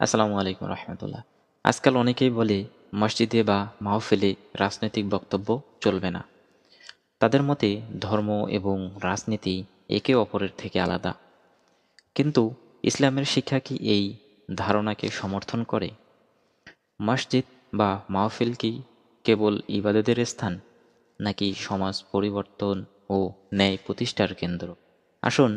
আসসালামু আলাইকুম রহমতুল্লাহ। আজকাল অনেকেই বলে মসজিদে বা মাহফিলে রাজনৈতিক বক্তব্য চলবে না। তাদের মতে ধর্ম এবং রাজনীতি একে অপরের থেকে আলাদা। কিন্তু ইসলামের শিক্ষা কি এই ধারণাকে সমর্থন করে? মসজিদ বা মাহফিল কি কেবল ইবাদতের স্থান, নাকি সমাজ পরিবর্তন ও ন্যায় প্রতিষ্ঠার কেন্দ্র? আসুন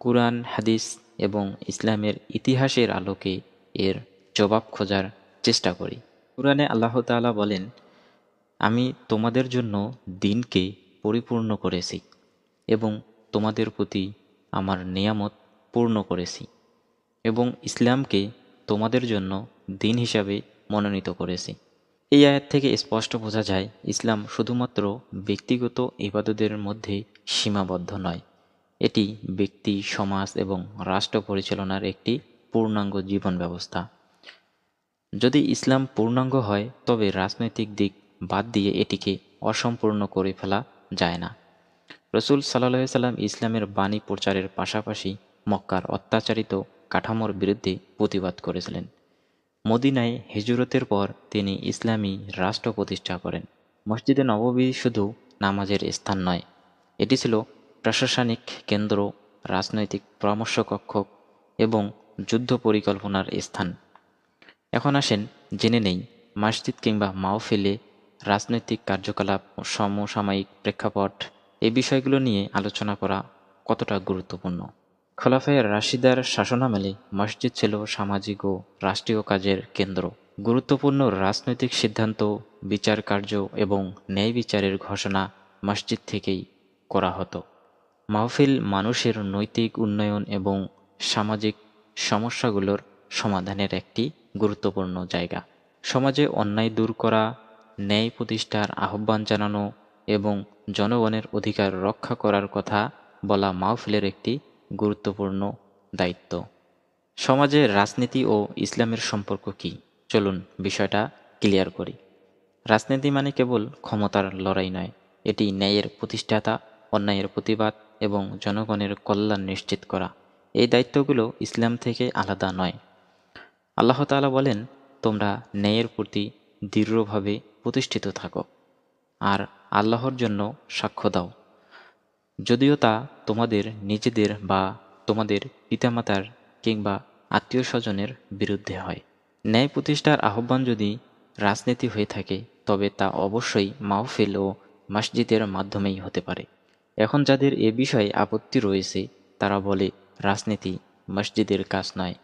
কুরআন, হাদিস এবং ইসলামের ইতিহাসের আলোকে এর জবাব খোঁজার চেষ্টা করি। কুরআনে আল্লাহ তাআলা বলেন, আমি তোমাদের জন্য দিনকে পরিপূর্ণ করেছি এবং তোমাদের প্রতি আমার নিয়ামত পূর্ণ করেছি এবং ইসলামকে তোমাদের জন্য দিন হিসাবে মনোনীত করেছি। এই আয়াত থেকে স্পষ্ট বোঝা যায়, ইসলাম শুধুমাত্র ব্যক্তিগত ইবাদতের মধ্যে সীমাবদ্ধ নয়। এটি ব্যক্তি, সমাজ এবং রাষ্ট্র পরিচালনার একটি পূর্ণাঙ্গ জীবন ব্যবস্থা। যদি ইসলাম পূর্ণাঙ্গ হয়, তবে রাজনৈতিক দিক বাদ দিয়ে এটিকে অসম্পূর্ণ করে ফেলা যায় না। রসুল সাল্লাহ সাল্লাম ইসলামের বাণী প্রচারের পাশাপাশি মক্কার অত্যাচারিত কাঠামোর বিরুদ্ধে প্রতিবাদ করেছিলেন। মদিনায় হিজরতের পর তিনি ইসলামী রাষ্ট্র প্রতিষ্ঠা করেন। মসজিদে নববী শুধু নামাজের স্থান নয়, এটি ছিল প্রশাসনিক কেন্দ্র, রাজনৈতিক পরামর্শ কক্ষ এবং যুদ্ধ পরিকল্পনার স্থান। এখন আসেন, জেনে নেই, মসজিদ কিংবা মাহফিলে রাজনৈতিক কার্যকলাপ, সমসাময়িক প্রেক্ষাপট এই বিষয়গুলো নিয়ে আলোচনা করা কতটা গুরুত্বপূর্ণ? খোলাফায়ের রাশিদার শাসনামলে মসজিদ ছিল সামাজিক ও রাষ্ট্রীয় কাজের কেন্দ্র। গুরুত্বপূর্ণ রাজনৈতিক সিদ্ধান্ত, বিচার কার্য এবং ন্যায় বিচারের ঘোষণা মসজিদ থেকেই করা হতো। মাহফিল মানুষের নৈতিক উন্নয়ন এবং সামাজিক সমস্যাগুলোর সমাধানের একটি গুরুত্বপূর্ণ জায়গা। সমাজে অন্যায় দূর করা, ন্যায় প্রতিষ্ঠার আহ্বান জানানো এবং জনগণের অধিকার রক্ষা করার কথা বলা মাহফিলের একটি গুরুত্বপূর্ণ দায়িত্ব। সমাজে রাজনীতি ও ইসলামের সম্পর্ক কি? চলুন বিষয়টা ক্লিয়ার করি। রাজনীতি মানে কেবল ক্ষমতার লড়াই নয়, এটি ন্যায়ের প্রতিষ্ঠাতা, অন্যায়ের প্রতিবাদ এবং জনগণের কল্যাণ নিশ্চিত করা। এই দায়িত্বগুলো ইসলাম থেকে আলাদা নয়। আল্লাহ তালা বলেন, তোমরা ন্যায়ের প্রতি দৃঢ়ভাবে প্রতিষ্ঠিত থাকো আর আল্লাহর জন্য সাক্ষ্য দাও। যদিও তা তোমাদের নিজেদের বা তোমাদের পিতামাতার কিংবা আত্মীয় স্বজনের বিরুদ্ধে হয়। ন্যায় প্রতিষ্ঠার আহ্বান যদি রাজনীতি হয়ে থাকে, তবে তা অবশ্যই মাহফিল ও মসজিদের মাধ্যমেই হতে পারে। এখন যাদের এ বিষয়ে আপত্তি রয়েছে, তারা বলে রাজনীতি মসজিদের কাজ নয়।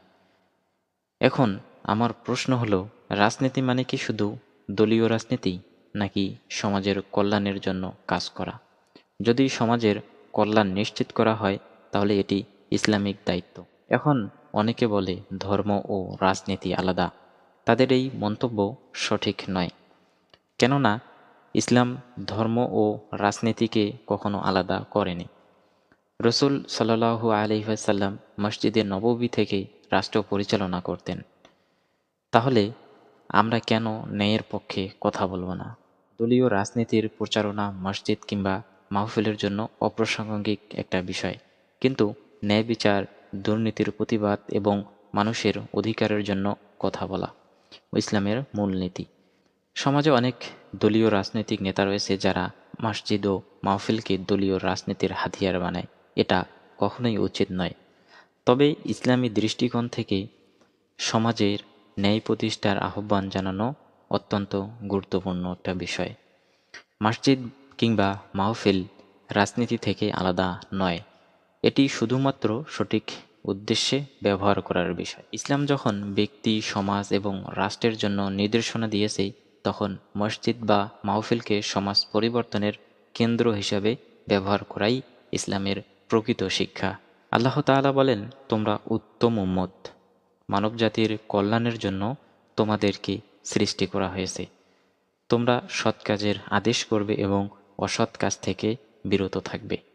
এখন আমার প্রশ্ন হলো, রাজনীতি মানে কি শুধু দলীয় রাজনীতি, নাকি সমাজের কল্যাণের জন্য কাজ করা? যদি সমাজের কল্যাণ নিশ্চিত করা হয়, তাহলে এটি ইসলামিক দায়িত্ব। এখন অনেকে বলে ধর্ম ও রাজনীতি আলাদা। তাদের এই মন্তব্য সঠিক নয়। কেননা, ইসলাম ধর্ম ও রাজনীতিকে কখনো আলাদা করেনি। রসুল সাল্লাহু আলহিহাসাল্লাম মসজিদে নববী থেকে রাষ্ট্র পরিচালনা করতেন। তাহলে আমরা কেন ন্যায়ের পক্ষে কথা বলব না? দলীয় রাজনীতির প্রচারণা মসজিদ কিংবা মাহফিলের জন্য অপ্রাসঙ্গিক একটা বিষয়। কিন্তু ন্যায় বিচার, দুর্নীতির প্রতিবাদ এবং মানুষের অধিকারের জন্য কথা বলা ইসলামের মূলনীতি সমাজে অনেক দলীয় রাজনৈতিক নেতা রয়েছে যারা মসজিদ ও মাহফিলকে দলীয় রাজনীতির হাতিয়ার বানায়। এটা কখনোই উচিত নয়। তবে ইসলামী দৃষ্টিকোণ থেকে সমাজের ন্যায় প্রতিষ্ঠার আহ্বান জানানো অত্যন্ত গুরুত্বপূর্ণ একটা বিষয়। মসজিদ কিংবা মাহফিল রাজনীতি থেকে আলাদা নয়। এটি শুধুমাত্র সঠিক উদ্দেশ্যে ব্যবহার করার বিষয়। ইসলাম যখন ব্যক্তি, সমাজ এবং রাষ্ট্রের জন্য নির্দেশনা দিয়েছে, তখন মসজিদ বা মাহফিলকে সমাজ পরিবর্তনের কেন্দ্র হিসাবে ব্যবহার করাই ইসলামের প্রকৃত শিক্ষা। আল্লাহ তালা বলেন, তোমরা উত্তম উম্মত। মানবজাতির কল্যাণের জন্য তোমাদেরকে সৃষ্টি করা হয়েছে। তোমরা সৎ কাজের আদেশ করবে এবং অসৎ কাজ থেকে বিরত থাকবে।